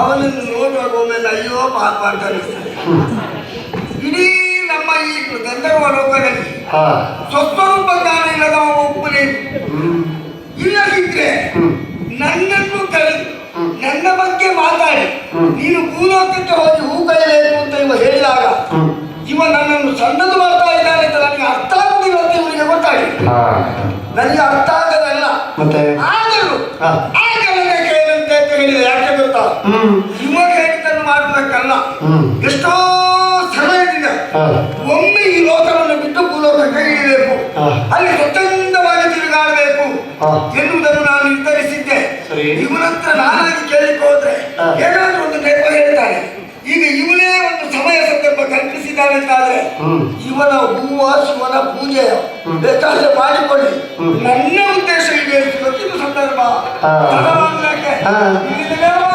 ಅವನನ್ನು ನೋಡುವಾಗ ಒಮ್ಮೆ ಅಯ್ಯೋ ಪಾಪ ಅಂತ ಅನಿಸ್ತದೆ ಇಡೀ ನಮ್ಮ ಈ ಗಂಧರ್ವ ಲೋಕದಲ್ಲಿ ಸ್ವಸ್ವರೂಪ ಜ್ಞಾನ ಇಲ್ಲದ ಒಬ್ಬನೇ ಇಲ್ಲದಿದ್ರೆ ನನ್ನನ್ನು ಕರೆದು ನನ್ನ ಬಗ್ಗೆ ಮಾತಾಡಿ. ನೀನು ಭೂಲೋಕಕ್ಕೆ ಹೋಗಿ ಹೂ ಅಂತ ಇವ ಹೇಳಿದಾಗ ಇವ ನನ್ನನ್ನು ಸಣ್ಣದು ಮಾಡ್ತಾ ಇದ್ದಾನೆ ಅಂತ ನನಗೆ ಅರ್ಥ ಆಗುದಿಲ್ಲ ಅಂತ ಇವನಿಗೆ ಗೊತ್ತಾಗಿ ನನಗೆ ಅರ್ಥ ಆಗದಲ್ಲ. ಆದರೂ ಹಾ. ಆಗ ನನಗೆ ಕೇಳಂತೆ ಅಂತ ಹೇಳಿದೆ ಯಾಕೆ ಗೊತ್ತಾ ಇವಾಗ ಇವ ಹೇಳಿದ್ದನ್ನು ಮಾಡುವುದಕ್ಕಲ್ಲ ಹ್ಮ್ ಎಷ್ಟೋ ಸಮಯದಿಂದ ಇದೆ ಒಮ್ಮೆ ಈ ಲೋಕವನ್ನು ಬಿಟ್ಟು ಭೂಲೋಕಕ್ಕೆ ಇಳಿಬೇಕು. ಅಲ್ಲಿ ಸ್ವತಂತ್ರವಾಗಿ ತಿರುಗಾಡಬೇಕು. ಎನ್ನುವುದನ್ನು ನಾನು ನಿರ್ಧರಿಸಿದ್ದೆ. ಇವನ ಹತ್ರ ನಾನಾಗಿ ಕೇಳಲಿಕ್ಕೆ ಹೋದ್ರೆ. ಏನಾದ್ರೂ ಒಂದು ನೆಪ ಹೇಳ್ತಾನೆ ಈಗ ಇವನೇ ಒಂದು ಸಮಯ ಸಂದರ್ಭ ಕಲ್ಪಿಸಿದ್ದಾನೆ. ಇವನ ಹೂವ ಶಿವನ ಪೂಜೆ. ಬೇಕಾದ್ರೆ ಮಾಡಿಕೊಳ್ಳಿ. ನನ್ನ ಉದ್ದೇಶ ಈಡೇರಿಸಬೇಕು ಇದು ಸಂದರ್ಭ ஆ.